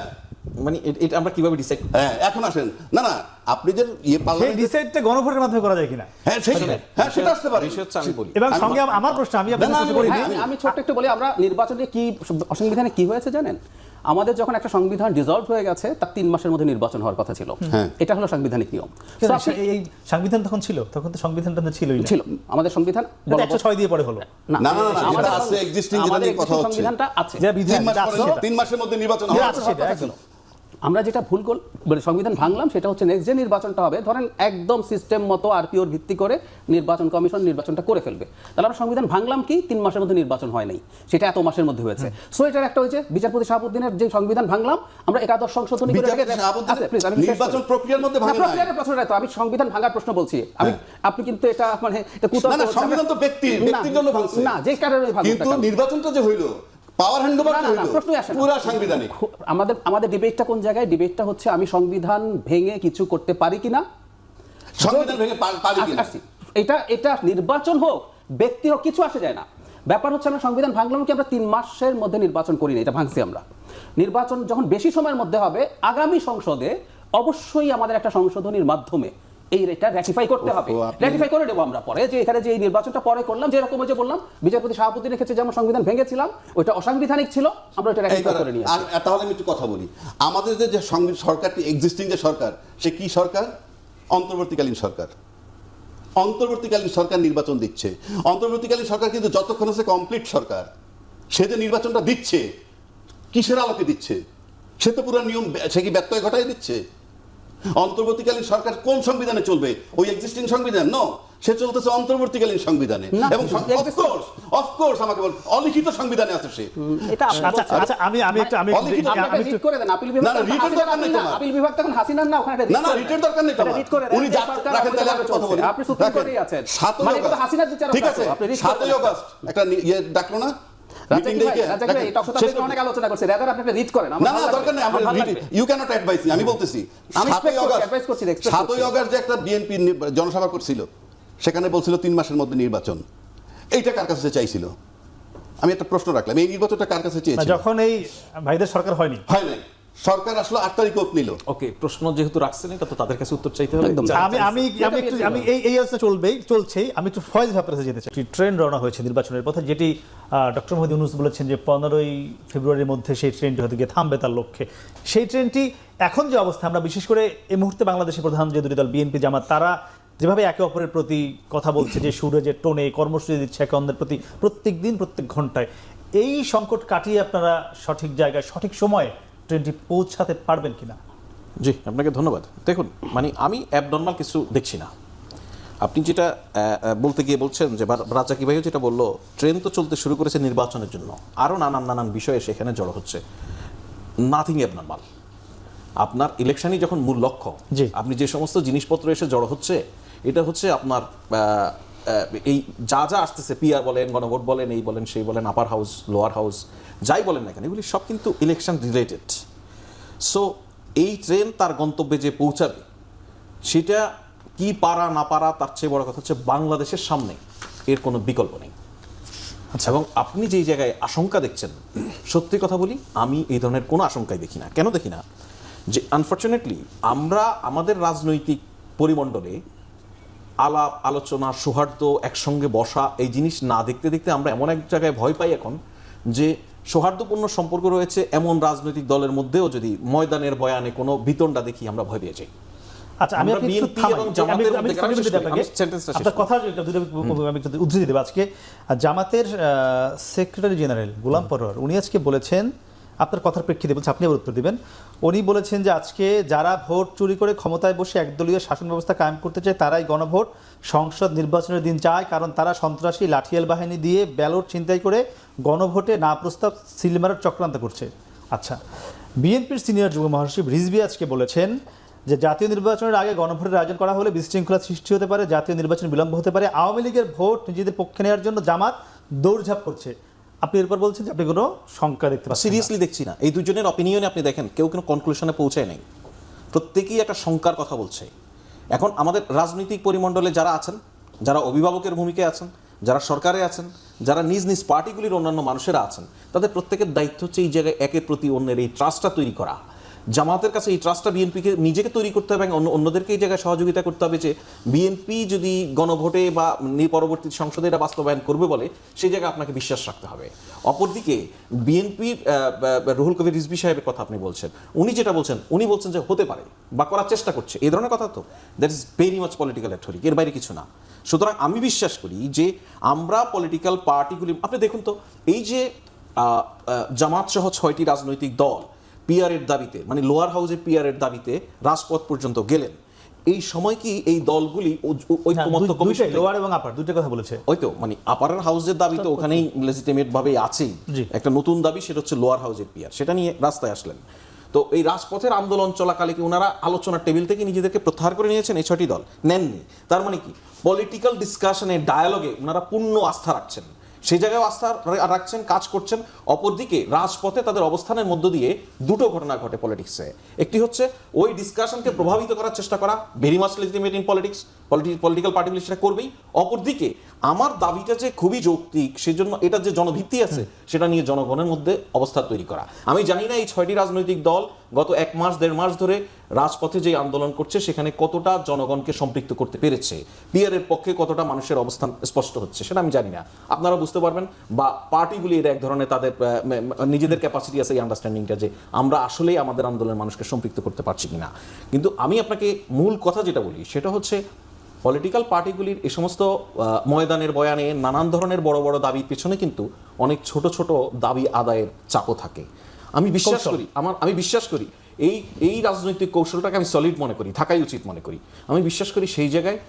মানে এটা আমরা কীভাবে ডিসাইড হ্যাঁ এখন আসেন। না না আপনি যে ইয়ে সেই পার্লামেন্টে ডিসাইডটা গণভোটের মাধ্যমে করা যায় কিনা? হ্যাঁ সেটা হ্যাঁ সেটা আসতে পারে। বিষয় হচ্ছে আমি বলি। এবং সঙ্গে আমার প্রশ্ন আমি আপনাকে প্রশ্ন আমি- হ্যাঁ, আমি- ছোট্ট একটু বলি আমরা নির্বাচনে কি অসংবিধানে কি হয়েছে জানেন? আমাদের যখন একটা সংবিধান ডিজলভ হয়ে গেছে তার তিন মাসের মধ্যে নির্বাচন হওয়ার কথা ছিল। হ্যাঁ। এটা হলো সাংবিধানিক নিয়ম। এই- সংবিধান তখন ছিল তখন তো সংবিধানটা তো ছিলই ছিল। আমাদের সংবিধান একশো ছয় দিয়ে পরে হলো। না, না, না, না, আমাদের আছে, existing যেটা নিয়ে কথা হচ্ছে। সংবিধানটা আছে। তিন মাসের মধ্যে নির্বাচন। আমরা যেটা ভুল কর মানে সংবিধান ভাঙলাম সেটা হচ্ছে নেক্সট যে নির্বাচনটা হবে ধরেন একদম সিস্টেম মতো আরপিওর ভিত্তি করে নির্বাচন কমিশন নির্বাচনটা করে ফেলবে। তাহলে আমরা সংবিধান ভাঙলাম কি? তিন মাসের মধ্যে নির্বাচন হয় নাই। সেটা এত মাসের মধ্যে হয়েছে। সো এটার একটা হয়েছে বিচারপতি শাহাবুদ্দিনের যে সংবিধান ভাঙলাম আমরা একাদশ সংশোধনী আচ্ছা, নির্বাচন প্রক্রিয়ার মধ্যে না, প্রক্রিয়ার প্রশ্ন তো আমি সংবিধান ভাঙার প্রশ্ন বলছি। আমি আপনি কিন্তু এটা মানে সংবিধান তো ব্যক্তির, না, ব্যক্তির জন্য ভাঙছে। না যে কারণে কিন্তু নির্বাচনটা যে হইল পাওয়ার হ্যান্ড ওভার না, না, না, প্রশ্নই আসে না। সাংবিধানিক। আমাদের আমাদের ডিবেটটা কোন জায়গায়? ডিবেটটা হচ্ছে আমি সংবিধান ভেঙে কিছু করতে পারি কিনা? সংবিধান ভেঙে পারি কিনা? এটা এটা নির্বাচন হোক ব্যক্তি হোক কিছু আসে যায় না। ব্যাপার হচ্ছে আমরা সংবিধান ভাঙলাম কি আমরা তিন মাসের মধ্যে নির্বাচন করি না এটা ভাঙছি আমরা। নির্বাচন যখন বেশি সময়ের মধ্যে হবে আগামী সংসদে অবশ্যই আমাদের একটা সংশোধনীর মাধ্যমে এই এটা র্যাটিফাই করতে হবে। র্যাটিফাই করে দেবো আমরা পরে। যে এখানে যে এই নির্বাচনটা পরে করলাম যেরকম যে বললাম বিচারপতি শাহাবুদ্দিনের ক্ষেত্রে যে আমরা সংবিধান ভেঙেছিলাম ওইটা অসাংবিধানিক ছিল আমরা ওটা র্যাটিফাই করে আর তাহলে আমি একটু কথা বলি। আমাদের যে- সরকারটি এক্সিস্টিং যে সরকার সে কি সরকার? অন্তর্বর্তীকালীন সরকার। অন্তর্বর্তীকালীন সরকার নির্বাচন দিচ্ছে। অন্তর্বর্তীকালীন সরকার কিন্তু যতক্ষণ আছে কমপ্লিট সরকার সে যে নির্বাচনটা দিচ্ছে কিসের আলোকে দিচ্ছে? সে তো পুরো নিয়ম সে কি ব্যত্যয় ঘটাই দিচ্ছে? অন্তর্বর্তীকালীন সরকার কোন সংবিধানে চলবে? ওই এক্সিস্টিং সংবিধান? নো সে চলতেছে অন্তর্বর্তীকালীন সংবিধানে। এবং অফকোর্স অফকোর্স আমাকে বল অলিখিত সংবিধানে আছে সে। এটা আচ্ছা আচ্ছা আমি আমি একটু আমি অলিখিত আমি রিড করে দেন আপিল বিভাগ না, রিটের দরকার নেই তোমার। আপিল বিভাগ তখন হাসিনার না ওখানে না, না, রিটের দরকার নেই তোমার। রিড করে দেন। উনি যা- রাখেন তাহলে আমাদের কথা চলছে। বলি। আপনি সুপ্রিম কোর্টেই আছেন। সাতই মানে এটা হাসিনার বিচারক ঠিক আছে তো, আপনি read করে সাতই দেন। অগাস্ট। একটা ইয়ে ডাকলো না? আলোচনা আপনি করেন। না না দরকার নেই। ইউ ক্যানট অ্যাডভাইস আমি বলতেছি সাতই অগাস্ট সাতই। যে একটা বিএনপি জনসভা করছিল সেখানে বলছিল তিন মাসের মধ্যে নির্বাচন। এইটা কার কাছে চাইছিল? আমি একটা প্রশ্ন রাখলাম এই নির্বাচনটা কার কাছে চেয়েছিল? যখন এই ভাইদের সরকার হয়নি। হয় নাই সরকার আসলো আট তারিখ নিল। ওকে প্রশ্ন যেহেতু রাখছেন এটা তো তাদের কাছে উত্তর চাইতে হবে। আমি আমি আমি একটু আমি এই এই আলোচনা চলবেই চলছেই। আমি একটু ফয়েজ যেতে চাই। ট্রেন রওনা হয়েছে নির্বাচনের পথে যেটি ডক্টর মোহাম্মদ ইউনুস বলেছেন যে পনেরোই ফেব্রুয়ারির মধ্যে সেই ট্রেনটি হয়তো গিয়ে থামবে তার লক্ষ্যে। সেই ট্রেনটি এখন যে অবস্থা আমরা বিশেষ করে এই মুহূর্তে বাংলাদেশের প্রধান যে দুটি দল বিএনপি জামাত তারা যেভাবে একে অপরের প্রতি কথা বলছে যে সুরে যে টোনে কর্মসূচি দিচ্ছে একে অন্যের প্রতি প্রত্যেক দিন প্রত্যেক ঘন্টায় এই সংকট কাটিয়ে আপনারা সঠিক জায়গায় সঠিক সময়ে ট্রেনটি পৌঁছাতে পারবেন কিনা? জি আপনাকে ধন্যবাদ। দেখুন মানে আমি অ্যাবনর্মাল কিছু দেখছি না। আপনি যেটা বলতে গিয়ে বলছেন যে রাজাকি ভাইও যেটা বলল ট্রেন তো চলতে শুরু করেছে নির্বাচনের জন্য। আরও নানান নানান বিষয়ে সেখানে জড়ো হচ্ছে। নাথিং অ্যাবনর্মাল আপনার ইলেকশনই যখন মূল লক্ষ্য। আপনি যে সমস্ত জিনিসপত্র এসে জড়ো হচ্ছে এটা হচ্ছে আপনার এই যা যা আসতেছে পিআর বলেন গণভোট বলেন এই বলেন সেই বলেন আপার হাউস লোয়ার হাউস যাই বলেন না কেন এগুলি সব কিন্তু ইলেকশন রিলেটেড সো এই ট্রেন তার গন্তব্যে যে পৌঁছাবে সেটা কি পারা না পারা তার চেয়ে বড় কথা হচ্ছে বাংলাদেশের সামনে এর কোনো বিকল্প নেই। আচ্ছা। এবং আপনি যেই জায়গায় আশঙ্কা দেখছেন সত্যি কথা বলি আমি এই ধরনের কোনো আশঙ্কাই দেখি না। কেন দেখি না? যে আনফর্চুনেটলি আমরা আমাদের রাজনৈতিক পরিমণ্ডলে আলাপ আলোচনা সৌহার্দ্য একসঙ্গে বসা এই জিনিস না দেখতে দেখতে আমরা এমন এক জায়গায় ভয় পাই এখন যে সৌহার্দ্যপূর্ণ সম্পর্ক রয়েছে এমন রাজনৈতিক দলের মধ্যেও যদি ময়দানের বয়ানে কোনো বিতণ্ডা দেখি আমরা ভয় পেয়ে যাই। আচ্ছা আমি। কথা উদ্ধৃতি দেবো। আজকে আহ, জামাতের সেক্রেটারি জেনারেল গোলাম পরোয়ার উনি আজকে বলেছেন আপনার কথার প্রেক্ষিতে বলছে আপনি আবার উত্তর দিবেন। উনি বলেছেন যে আজকে যারা ভোট চুরি করে ক্ষমতায় বসে একদলীয় শাসন ব্যবস্থা কায়েম করতে চায়, তারাই গণভোট। সংসদ নির্বাচনের দিন চায়, কারণ তারা সন্ত্রাসী লাঠিয়াল বাহিনী দিয়ে ব্যালট ছিনতাই করে গণভোটে না প্রস্তাব সিলমারের চক্রান্ত করছে। আচ্ছা বিএনপির সিনিয়র যুব মহাসচিব রিজভি আজকে বলেছেন যে জাতীয় নির্বাচনের আগে গণভোটের আয়োজন করা হলে বিশৃঙ্খলা সৃষ্টি হতে পারে, জাতীয় নির্বাচন বিলম্ব হতে পারে। আওয়ামী লীগের ভোট নিজেদের পক্ষে নেওয়ার জন্য জামাত দৌড়ঝাঁপ করছে। আপনি এরপর বলছেন যে আপনি কোনো শঙ্কা দেখতে পাচ্ছেন সিরিয়াসলি দেখছি না। এই দুজনের অপিনিয়নে আপনি দেখেন, কেউ কোনো কনক্লুশনে পৌঁছায় নাই। প্রত্যেকেই একটা শঙ্কার কথা বলছে। এখন আমাদের রাজনৈতিক পরিমণ্ডলে যারা আছেন, যারা অভিভাবকের ভূমিকায় আছেন, যারা সরকারে আছেন, যারা নিজ নিজ পার্টিগুলির অন্যান্য মানুষেরা আছেন, তাদের প্রত্যেকের দায়িত্ব হচ্ছে এই জায়গায় একের প্রতি অন্যের এই ট্রাস্টটা তৈরি করা। জামাতের কাছে এই ট্রাস্টটা বিএনপিকে নিজেকে তৈরি করতে হবে এবং অন্য অন্যদেরকে এই জায়গায় সহযোগিতা করতে হবে যে বিএনপি যদি গণভোটে বা পরবর্তী সংসদে এটা বাস্তবায়ন করবে বলে, সেই জায়গায় আপনাকে বিশ্বাস রাখতে হবে। অপরদিকে বিএনপির রুহুল কবির রিজবি সাহেবের কথা আপনি বলছেন। উনি যেটা বলছেন, উনি বলছেন যে হতে পারে বা করার চেষ্টা করছে। এই ধরনের কথা তো। That is very much political rhetoric এর বাইরে কিছু না। সুতরাং আমি বিশ্বাস করি যে আমরা পলিটিক্যাল পার্টিগুলি আপনি দেখুন তো, এই যে জামাত সহ ছয়টি রাজনৈতিক দল পিয়ারের দাবিতে মানে লোয়ার হাউসে পিয়ারের দাবিতে রাজপথ পর্যন্ত গেলেন। এই সময় কি এই দলগুলি ঐক্যমত্য কমিশন লোয়ার এবং আপার দুইটা কথা বলেছে। ওই তো মানে আপারের হাউসের দাবি তো ওখানেই লেজিটিমেট ভাবে আছেই। একটা নতুন দাবি সেটা হচ্ছে লোয়ার হাউসের পিয়ার সেটা নিয়ে রাস্তায় আসলেন। তো এই রাজপথের আন্দোলন চলাকালে কি ওনারা আলোচনার টেবিল থেকে নিজেদেরকে প্রত্যাহার করে নিয়েছেন? এই ছটি দল নেননি। তার মানে কি? পলিটিক্যাল ডিসকাশনে ডায়ালগে ওনারা পূর্ণ আস্থা রাখছেন। সেই জায়গায় আস্থা রাখছেন কাজ করছেন। অপরদিকে রাজপথে তাদের অবস্থানের মধ্য দিয়ে দুটো ঘটনা ঘটে পলিটিক্সে। একটি হচ্ছে ওই ডিসকাশনকে প্রভাবিত করার চেষ্টা করা very much legitimate in politics political পার্টিগুলি সেটা করবেই। অপরদিকে আমার দাবিটা যে খুবই যৌক্তিক সেজন্য এটা যে জনভিত্তি আছে সেটা নিয়ে জনগণের মধ্যে অবস্থা তৈরি করা। আমি জানি না এই ছয়টি রাজনৈতিক দল গত এক মাস, দেড় মাস ধরে রাজপথে যে আন্দোলন করছে, সেখানে কতটা জনগণকে সম্পৃক্ত করতে পেরেছে পিয়ারের পক্ষে কতটা মানুষের অবস্থান স্পষ্ট হচ্ছে, সেটা আমি জানি না। আপনারা বুঝতে পারবেন, বা পার্টিগুলি এর এক ধরনের তাদের নিজেদের ক্যাপাসিটি আছে এই আন্ডারস্ট্যান্ডিংটা যে আমরা আসলেই আমাদের আন্দোলনের মানুষকে সম্পৃক্ত করতে পারছি কিনা। কিন্তু আমি আপনাকে মূল কথা যেটা বলি, সেটা হচ্ছে পলিটিক্যাল পার্টিগুলির এই সমস্ত ময়দানের বয়ানে নানান ধরনের বড় বড় দাবির পেছনে কিন্তু অনেক ছোট ছোট দাবি আদায়ের চাপও থাকে। আমি বিশ্বাস করি আমার আমি বিশ্বাস করি এই এই রাজনৈতিক কৌশলটাকে আমি সলিড মনে করি থাকাই উচিত মনে করি। আমি বিশ্বাস করি সেই জায়গায়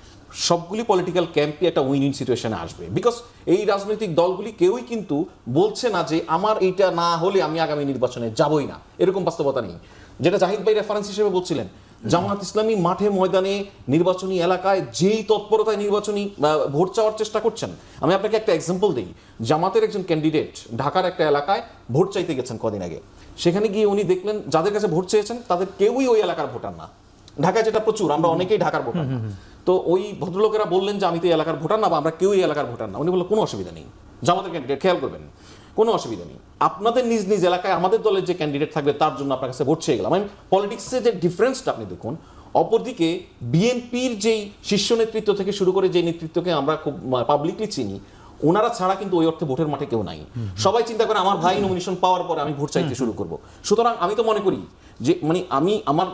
সবগুলি পলিটিক্যাল ক্যাম্পই একটা উইন উইন সিচুয়েশনে আসবে। বিকজ এই রাজনৈতিক দলগুলি কেউই কিন্তু বলছে না যে আমার এইটা না হলে আমি আগামী নির্বাচনে যাবই না। এরকম বাস্তবতা নেই। যেটা জাহিদ ভাই রেফারেন্স হিসেবে বলছিলেন জামাত ইসলামী মাঠে ময়দানে নির্বাচনী এলাকায় যেই তৎপরতায় নির্বাচনী ভোট চাওয়ার চেষ্টা করছেন। আমি আপনাকে একটা এক্সাম্পল দিই। জামাতের একজন ক্যান্ডিডেট ঢাকার একটা এলাকায় ভোট চাইতে গেছেন কদিন আগে। সেখানে গিয়ে উনি দেখলেন যাদের কাছে ভোট চেয়েছেন তাদের কেউই ওই এলাকার ভোটার না। ঢাকায় যেটা প্রচুর আমরা অনেকেই ঢাকার ভোটার। তো ওই ভদ্রলোকেরা বললেন যে আমি তো এই এলাকার ভোটার না বা আমরা কেউ এই এলাকার ভোটার না। উনি বললেন কোনো অসুবিধা নেই। জামাতের ক্যান্ডিডেট খেয়াল করবেন। কোনো অসুবিধা নেই। আপনাদের নিজ নিজ এলাকায় আমাদের দলের যে ক্যান্ডিডেট থাকবে তার জন্য আপনার কাছে ভোট চেয়ে গেলাম। আমি পলিটিক্সের যে ডিফারেন্সটা আপনি দেখুন অপরদিকে বিএনপির যেই শীর্ষ নেতৃত্ব থেকে শুরু করে যে নেতৃত্বকে আমরা খুব পাবলিকলি চিনি ওনারা ছাড়া কিন্তু ওই অর্থে ভোটের মাঠে কেউ নাই। সবাই চিন্তা করে আমার ভাই নমিনেশন পাওয়ার পরে আমি ভোট চাইতে শুরু করব। সুতরাং আমি তো মনে করি যে মানে আমি আমার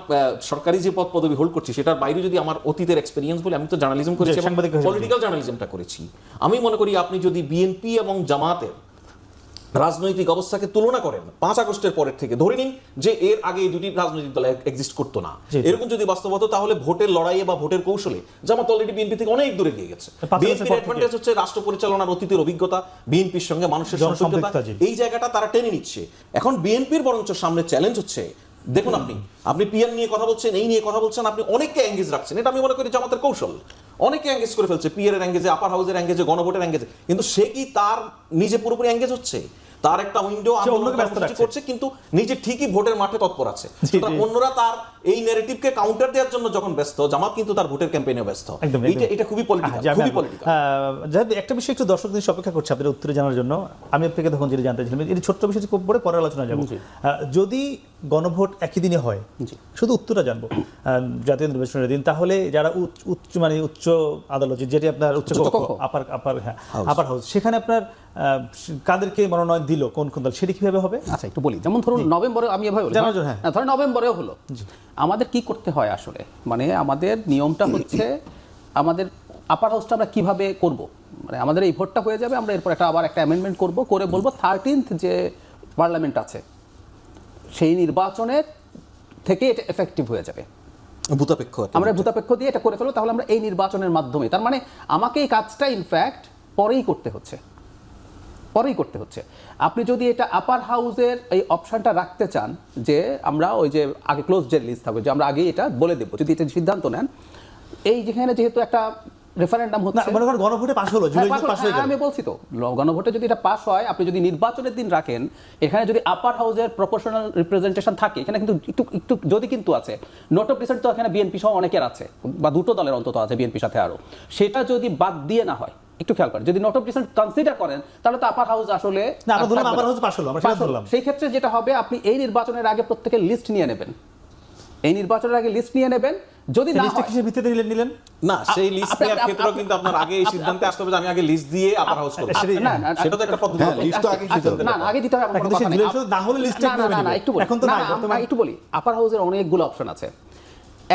সরকারি যে পদ পদবি হোল্ড করছি সেটার বাইরে যদি আমার অতীতের এক্সপিরিয়েন্স বলে আমি তো জার্নালিজম করেছি পলিটিক্যাল জার্নালিজমটা করেছি। আমি মনে করি আপনি যদি বিএনপি এবং জামাতের রাজনৈতিক অবস্থাকে তুলনা করেন। পাঁচ আগস্টের পরের থেকে। ধরে নিন যে এর আগে এই দুটি রাজনৈতিক দল এক্সিস্ট করতো না। এরকম যদি বাস্তব হতো তাহলে ভোটের লড়াইয়ে বা ভোটের কৌশলে জামাত অলরেডি বিএনপি থেকে অনেক দূরে গিয়ে গেছে। বিএনপির অ্যাডভান্টেজ হচ্ছে রাষ্ট্র পরিচালনার অতীতের অভিজ্ঞতা বিএনপির সঙ্গে মানুষের জনসংখ্যা সম্পৃক্ততা। এই জায়গাটা তারা টেনে নিচ্ছে। এখন বিএনপির বরঞ্চ সামনে চ্যালেঞ্জ হচ্ছে দেখুন আপনি আপনি পিয়ার নিয়ে কথা বলছেন, এই নিয়ে কথা বলছেন, আপনি অনেককে অ্যাঙ্গেজ রাখছেন। এটা আমি মনে করি জামাতের কৌশল। অনেকে অ্যাঙ্গেজ করে ফেলছে পিয়ারের অ্যাঙ্গেজে আপার হাউসের অ্যাঙ্গেজে গণভোটের অ্যাঙ্গেজে কিন্তু সে কি তার নিজে পুরোপুরি অ্যাঙ্গেজ হচ্ছে? তার একটা উইন্ডো ব্যস্ত করছে কিন্তু নিজে ঠিকই ভোটের মাঠে তৎপর আছে। অন্যরা তার এই ন্যারেটিভকে কাউন্টার দেওয়ার জন্য যখন ব্যস্ত জামাত কিন্তু তার ভোটের ক্যাম্পেইনে ব্যস্ত। এটা এটা খুবই পলিটিক্যাল খুবই পলিটিক্যাল আহ, একটা বিষয় একটু দর্শক জিনিস অপেক্ষা করছে আপনাদের উত্তরে জানার জন্য। আমি আপনাকে তখন যেটা জানতে চাইছিলাম এই ছোট্ট বিষয় খুব পরে পরে আলোচনা যাব। যদি গণভোট একই দিনে হয় শুধু উত্তরটা জানব। জাতীয় নির্বাচনের দিন তাহলে যারা উচ্চ- মানে উচ্চ আদালত যেটি আপনার উচ্চ। আপার আপার হ্যাঁ আপার হাউস সেখানে আপনার কাদেরকে মনোনয়ন দিল কোন কোন দল সেটি কীভাবে হবে? আচ্ছা একটু বলি। যেমন ধরুন নভেম্বরে আমি এভাবে বলি। হ্যাঁ। না, ধরুন নভেম্বরেও হলো। আমাদের কি করতে হয় আসলে? মানে আমাদের নিয়মটা হচ্ছে আমাদের আপার হাউসটা আমরা কীভাবে করব? মানে আমাদের এই ভোটটা হয়ে যাবে আমরা এরপর একটা আবার একটা অ্যামেন্ডমেন্ট করব করে বলব থার্টিনথ যে পার্লামেন্ট আছে সেই নির্বাচনের থেকে এটা এফেক্টিভ হয়ে যাবে। ভূতাপেক্ষ আমরা ভূতাপেক্ষ দিয়ে এটা করে ফেলো তাহলে আমরা এই নির্বাচনের মাধ্যমে তার মানে আমাকে এই কাজটা ইনফ্যাক্ট পরেই করতে হচ্ছে। পরেই করতে হচ্ছে। আপনি যদি এটা আপার হাউসের এই অপশনটা রাখতে চান যে আমরা ওই যে আগে ক্লোজ যে লিস্ট থাকবে যে আমরা আগে এটা বলে দেবো যদি এটা সিদ্ধান্ত নেন এই যেখানে যেহেতু একটা রেফারেন্ডাম হচ্ছে মনে করেন গণভোটে পাশ হলো জুলাই হ্যাঁ, পাশ হয়ে গেল। আমি বলছি তো গণভোটে যদি এটা পাস হয় আপনি যদি নির্বাচনের দিন রাখেন এখানে যদি আপার হাউসের প্রপোর্শনাল রিপ্রেজেন্টেশন থাকে এখানে কিন্তু একটু একটু যদি কিন্তু আছে নোট অফ ডিসেন্ট তো এখানে বিএনপি সহ অনেকের আছে বা দুটো দলের অন্তত আছে বিএনপির সাথে আরও। সেটা যদি বাদ দিয়ে না হয় একটু খেয়াল করেন। যদি নোট অফ ডিসেন্ট কনসিডার করেন তাহলে তো আপার হাউস আসলে না, আমরা ধরলাম থাকবে upper না। হলো, আমরা সেটা ধরলাম। সেই ক্ষেত্রে যেটা হবে আপনি এই নির্বাচনের আগে প্রত্যেকের লিস্ট নিয়ে নেবেন। এই নির্বাচনের আগে লিস্ট নিয়ে নেবেন। যদি না লিস্টে কিসের ভিত্তিতে নিলেন নিলেন? না সেই লিস্ট নেওয়ার ক্ষেত্রেও কিন্তু আপনার আগে এই সিদ্ধান্তে আসতে হবে যে আমি আগে লিস্ট দিয়ে আপার হাউস করব। না, সেটা তো একটা পদ্ধতি। হ্যাঁ, হবে। list তো আগে আচ্ছা, দিতে হবে। না না, আগে দিতে হবে না, কথা না না, না, না, না, একটু বলি। এখন তো না, একটু বলি। আপার হাউসের অনেকগুলো অপশন আছে।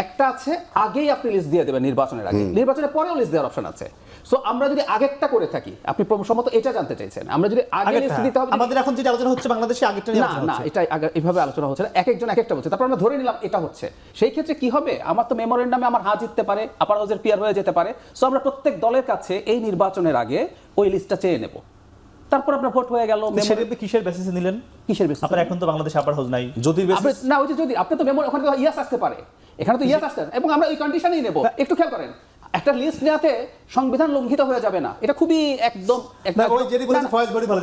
একটা আছে আগেই আপনি লিস্ট দিয়ে দেবেন নির্বাচনের আগে। নির্বাচনের পরেও লিস্ট দেওয়ার অপশন আছে। সো আমরা যদি আগেরটা করে থাকি আপনি সম্ভবত এটা জানতে চাইছেন। আমরা যদি আগে লিস্ট দিতে হবে আমাদের এখন যেটা আলোচনা হচ্ছে বাংলাদেশে আগেরটা না না এটা এভাবে আলোচনা হচ্ছে এক একজন এক একটা বলছে। তারপর আমরা ধরে নিলাম এটা হচ্ছে। সেই ক্ষেত্রে কি হবে? আমার তো মেমোরেন্ডামে আমার হাত জিততে পারে আপার হাউসের পিয়ার হয়ে যেতে পারে। সো আমরা প্রত্যেক দলের কাছে এই নির্বাচনের আগে ওই লিস্টটা চেয়ে নেব। তারপর আপনার ভোট হয়ে গেল কিসের বেসিসে নিলেন? কিসের বেশি আপনার এখন তো বাংলাদেশে আপার হাউস নাই। যদি না ওই যে যদি আপনি তো মেমোরি ওখানে ইয়াস আসতে পারে। এখানে তো ইয়াস আসতে এবং আমরা ওই কন্ডিশনেই নেব। একটু খেয়াল করেন একটা লিস্ট নেওয়াতে সংবিধান লঙ্ঘিত হয়ে যাবে না। এটা খুবই একদম না,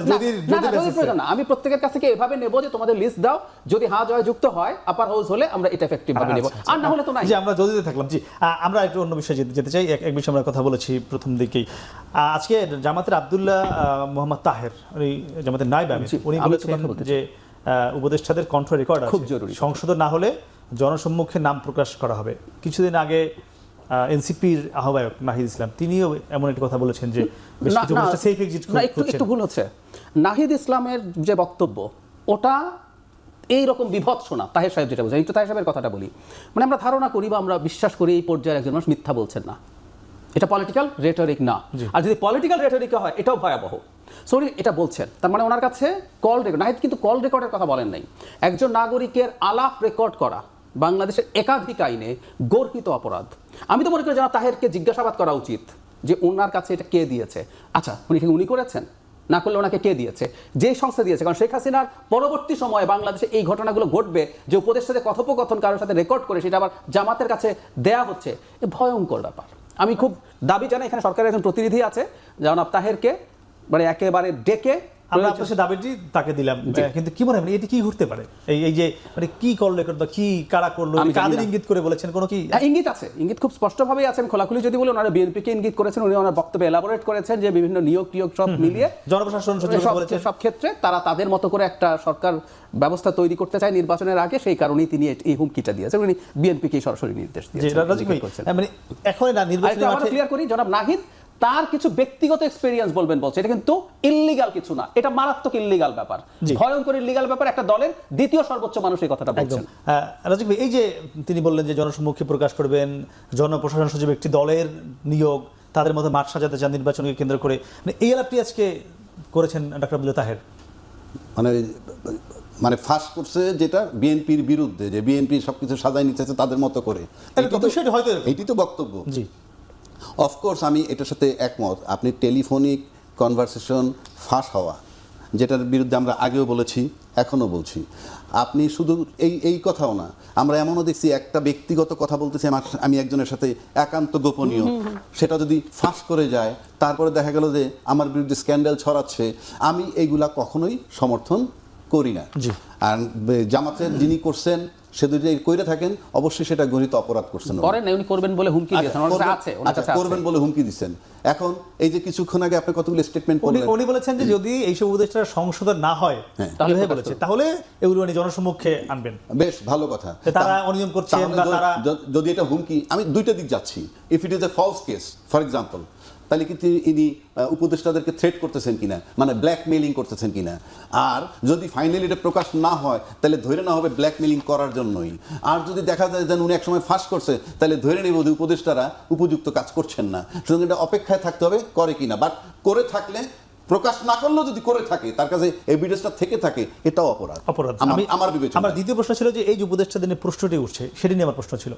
যদি- যদি যদি আমি প্রত্যেকের কাছ থেকে এভাবে নেব যে তোমাদের লিস্ট দাও যদি হা জয় যুক্ত হয় আপার হাউস হলে আমরা এটা এফেক্টিভ ভাবে নেব। আচ্ছা, আর না হলে তো নাই। জি আমরা যদিতে থাকলাম। জি আমরা একটু অন্য বিষয়ে যেতে চাই। এক বিষয়ে আমরা কথা বলেছি প্রথম দিকেই। আজকে জামাতের আব্দুল্লাহ মোহাম্মদ তাহের উনি জামাতের নাইব আমির। উনি আমি বলেছেন যে উপদেষ্টাদের কণ্ঠ রেকর্ড খুব জরুরি। সংসদ না হলে জনসম্মুখে নাম প্রকাশ করা হবে। কিছুদিন আগে এনসিপির আহ্বায়ক নাহিদ ইসলাম তিনিও এমন একটা কথা বলেছেন যে সেফ এক্সিট একটু ভুল হচ্ছে। নাহিদ ইসলামের যে বক্তব্য ওটা এই রকম বিভৎস না তাহের সাহেব যেটা বলছেন। একটু তাহের সাহেবের কথাটা বলি। মানে আমরা ধারণা করি বা আমরা বিশ্বাস করি এই পর্যায়ে একজন মানুষ মিথ্যা বলছেন না। এটা পলিটিক্যাল রেটরিক না। আর যদি পলিটিক্যাল রেটরিক হয় এটাও ভয়াবহ। সরি এটা বলছেন। তার মানে ওনার কাছে কল রেকর্ড নাহিদ কিন্তু কল রেকর্ডের কথা বলেন নাই। একজন নাগরিকের আলাপ রেকর্ড করা। বাংলাদেশের একাধিক আইনে গর্হিত অপরাধ। আমি তো মনে করি যারা তাহেরকে জিজ্ঞাসাবাদ করা উচিত যে ওনার কাছে এটা কে দিয়েছে। আচ্ছা উনি কি উনি করেছেন? না করলে ওনাকে কে দিয়েছে? যে সংস্থা দিয়েছে, কারণ শেখ হাসিনার পরবর্তী সময়ে বাংলাদেশে এই ঘটনাগুলো ঘটবে, যে উপদেষ্টাদের কথোপকথন কারোর সাথে রেকর্ড করে সেটা আবার জামাতের কাছে দেয়া হচ্ছে, এ ভয়ঙ্কর ব্যাপার। আমি খুব দাবি জানাই, এখানে সরকারের একজন প্রতিনিধি আছে, জনাব তাহেরকে মানে একেবারে ডেকে আমরা আপনার দাবিটি তাকে দিলাম। কিন্তু কি মনে হয় মানে এটি কি ঘটতে পারে? এই এই যে মানে কি করল কি কারা করল কাদের ইঙ্গিত করে বলেছেন কোনো কি? হ্যাঁ, ইঙ্গিত আছে। ইঙ্গিত খুব স্পষ্টভাবেই খোলাখুলি যদি বলি ওনারা বিএনপিকে ইঙ্গিত করেছেন উনি ওনার বক্তব্যে এলাবোরেট করেছেন যে বিভিন্ন নিয়োগ টিয়োগ সব মিলিয়ে জনপ্রশাসন সব ক্ষেত্রে তারা তাদের মতো করে একটা সরকার ব্যবস্থা তৈরি করতে চায় নির্বাচনের আগে সেই কারণেই তিনি এই- হুমকিটা দিয়েছেন। উনি বিএনপিকে সরাসরি নির্দেশ দিয়েছেন করেছেন। মানে এখন না নির্বাচনী ক্লিয়ার করি জনাব নাহিদ তার কিছু ব্যক্তিগত এক্সপেরিয়েন্স বলবেন বলছে। এটা কিন্তু ইল্লিগাল কিছু না। এটা মারাত্মক ইল্লিগাল ব্যাপার। ভয়ঙ্কর ইল্লিগাল ব্যাপার একটা দলের দ্বিতীয় সর্বোচ্চ মানুষ এই কথাটা বলছেন। রাজীব ভাই, এই যে তিনি বললেন যে জনসম্মুখে প্রকাশ করবেন জনপ্রশাসন সচিব একটি দলের নিয়োগ তাদের মধ্যে মাঠ সাজাতে চান নির্বাচনকে কেন্দ্র করে। মানে এই আলাপটি আজকে করেছেন ডক্টর আব্দুল তাহের। মানে মানে ফাঁস করছে যেটা বিএনপির বিরুদ্ধে যে বিএনপি সবকিছু সাজায় নিতেছে তাদের মতো করে। এটা। তো বক্তব্য। জি। অফকোর্স আমি এটার সাথে একমত। আপনি টেলিফোনিক কনভারসেশন ফাঁস হওয়া যেটার বিরুদ্ধে আমরা আগেও বলেছি এখনও বলছি। আপনি শুধু এই এই কথাও না আমরা এমনও দেখছি একটা ব্যক্তিগত কথা বলতেছি আমার আমি একজনের সাথে একান্ত গোপনীয়। সেটা যদি ফাঁস করে যায় তারপরে দেখা গেল যে আমার বিরুদ্ধে স্ক্যান্ডাল ছড়াচ্ছে আমি এইগুলা কখনোই সমর্থন করি না। আর জামাতের যিনি করছেন সে যদি কইরে থাকেন অবশ্যই সেটা গণিত অপরাধ করছেন করেন উনি করবেন বলে হুমকি দিয়েছেন কাছে করবেন- আছে আচ্ছা করবেন বলে হুমকি এখন এই যে কিছুক্ষণ আগে আপনি কতগুলো স্টেটমেন্ট উনি করলেন উনি বলেছেন যে যদি এইসব উপদেষ্টা সংশোধন না হয় হ্যাঁ। তাহলে বলেছে। তাহলে এগুলো উনি জনসম্মুখে আনবেন। বেশ ভালো কথা। তারা অনিয়ম তারা- যদি এটা হুমকি আমি দুইটা দিক যাচ্ছি। If it is a false case for example তাহলে কি ইনি উপদেষ্টাদেরকে থ্রেট করতেছেন কিনা? মানে ব্ল্যাকমেইলিং করতেছেন কিনা? আর যদি ফাইনালি এটা প্রকাশ না হয় তাহলে ধরে না হবে ব্ল্যাকমেইলিং করার জন্যই। আর যদি দেখা যায় যে উনি একসময় ফাঁস করছে তাহলে ধরে নেব যে উপদেষ্টারা উপযুক্ত কাজ করছেন না। সুতরাং এটা অপেক্ষায় থাকতে হবে করে কিনা? বাট করে থাকলে প্রকাশ না করলেও যদি করে থাকে তার কাছে এভিডেন্সটা থেকে থাকে এটাও অপরাধ। অপরাধ। আমার- আমি আমার বিবেচনা আমার দ্বিতীয় প্রশ্ন ছিল যে এই যে উপদেষ্টা দিনের প্রশ্নটি উঠছে সেটি নিয়ে আমার প্রশ্ন ছিল।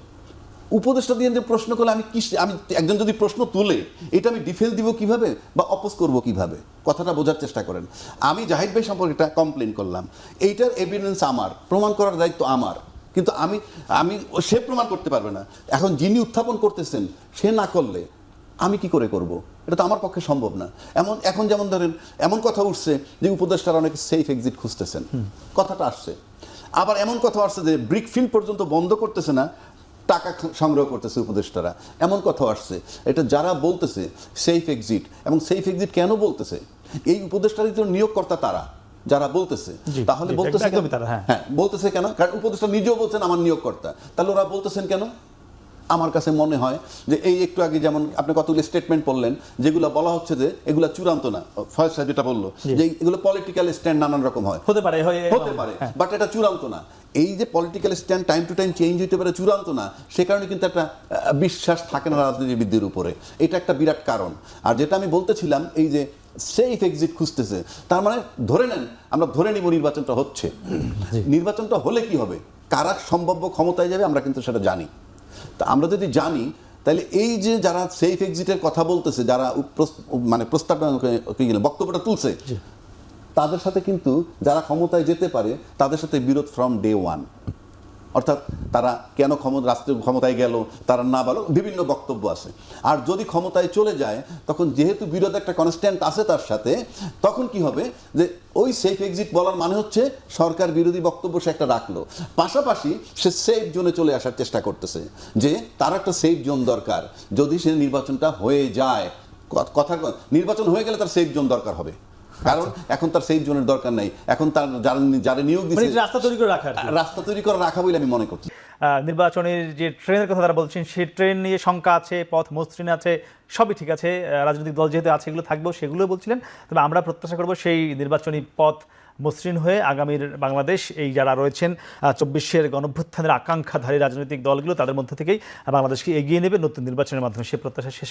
উপদেষ্টা দিয়ে প্রশ্ন করলে আমি কি আমি একজন যদি প্রশ্ন তুলে এটা আমি ডিফেন্স দিব কীভাবে বা অপোজ করব কীভাবে? কথাটা বোঝার চেষ্টা করেন। আমি জাহিদ ভাই সম্পর্কে একটা কমপ্লেন করলাম। এইটার এভিডেন্স আমার প্রমাণ করার দায়িত্ব আমার। কিন্তু আমি আমি সে প্রমাণ করতে পারবে না। এখন যিনি উত্থাপন করতেছেন সে না করলে আমি কি করে করব? এটা তো আমার পক্ষে সম্ভব না। এমন এখন যেমন ধরেন এমন কথা উঠছে যে উপদেষ্টারা অনেকে সেফ এক্সিট খুঁজতেছেন। কথাটা আসছে। আবার এমন কথা আসছে যে ব্রিক ফিল্ড পর্যন্ত বন্ধ করতেছে না। টাকা সংগ্রহ করতেছে উপদেষ্টারা। এমন কথা আসছে। এটা যারা বলতেছে সেফ এক্সিট এবং সেফ এক্সিট কেন বলতেছে? এই উপদেষ্টারই তো নিয়োগকর্তা তারা যারা বলতেছে। তাহলে বলতেছে তারা, হ্যাঁ। হ্যাঁ বলতেছে কেন? কারণ উপদেষ্টা নিজেও বলছেন আমার নিয়োগকর্তা। তাহলে ওরা বলতেছেন কেন? আমার কাছে মনে হয় যে এই একটু আগে যেমন আপনি কতগুলো স্টেটমেন্ট বললেন যেগুলো বলা হচ্ছে যে এগুলো চূড়ান্ত না। ফয়েজ সাহেব যেটা বলল যে এগুলো পলিটিক্যাল স্ট্যান্ড নানান রকম হয়। হতে পারে হতে পারে বাট এটা চূড়ান্ত না। এই যে political stand time to time change হতে পারে চূড়ান্ত না সে কারণে কিন্তু একটা বিশ্বাস থাকে না রাজনীতিবিদদের উপরে। এটা একটা বিরাট কারণ। আর যেটা আমি বলতেছিলাম এই যে সেফ এক্সিট খুঁজতেছে তার মানে ধরে নেন আমরা ধরে নিব নির্বাচনটা হচ্ছে। নির্বাচনটা হলে কি হবে? কারা সম্ভাব্য ক্ষমতায় যাবে আমরা কিন্তু সেটা জানি। তা আমরা যদি জানি তাহলে এই যে যারা সেফ এক্সিটের কথা বলতেছে যারা মানে প্রস্তাবটা বক্তব্যটা তুলছে তাদের সাথে কিন্তু যারা ক্ষমতায় যেতে পারে তাদের সাথে বিরোধ ফ্রম ডে ওয়ান অর্থাৎ তারা কেন ক্ষমতা, রাষ্ট্রীয় ক্ষমতায় গেল, তারা না বলো বিভিন্ন বক্তব্য আছে। আর যদি ক্ষমতায় চলে যায়, তখন যেহেতু বিরোধ একটা কনস্ট্যান্ট আছে তার সাথে, তখন কি হবে? যে ওই সেফ এক্সিট বলার মানে হচ্ছে সরকার বিরোধী বক্তব্য সে একটা রাখল। পাশাপাশি সে সেফ জোনে চলে আসার চেষ্টা করতেছে, যে তার একটা সেফ জোন দরকার। যদি সে নির্বাচনটা হয়ে যায় কথা নির্বাচন হয়ে গেলে তার সেফ জোন দরকার হবে। কারণ এখন তার সেফ জোনের দরকার নাই। এখন তার যারা নিয়োগ মানে দিচ্ছে রাস্তা তৈরি করে রাখার রাস্তা তৈরি করে রাখা বলে আমি মনে করছি। নির্বাচনের যে ট্রেনের কথা তারা বলছেন সেই ট্রেন নিয়ে শঙ্কা আছে পথ মসৃণ আছে সবই ঠিক আছে। রাজনৈতিক দল যেহেতু আছে এগুলো থাকবেও সেগুলো বলছিলেন। তবে আমরা প্রত্যাশা করব সেই নির্বাচনী পথ মসৃণ হয়ে আগামীর বাংলাদেশ এই যারা রয়েছেন চব্বিশের গণভ্যুত্থানের আকাঙ্ক্ষাধারী রাজনৈতিক দলগুলো তাদের মধ্যে থেকেই বাংলাদেশকে এগিয়ে নেবে নতুন নির্বাচনের মাধ্যমে। সে প্রত্যাশা শেষ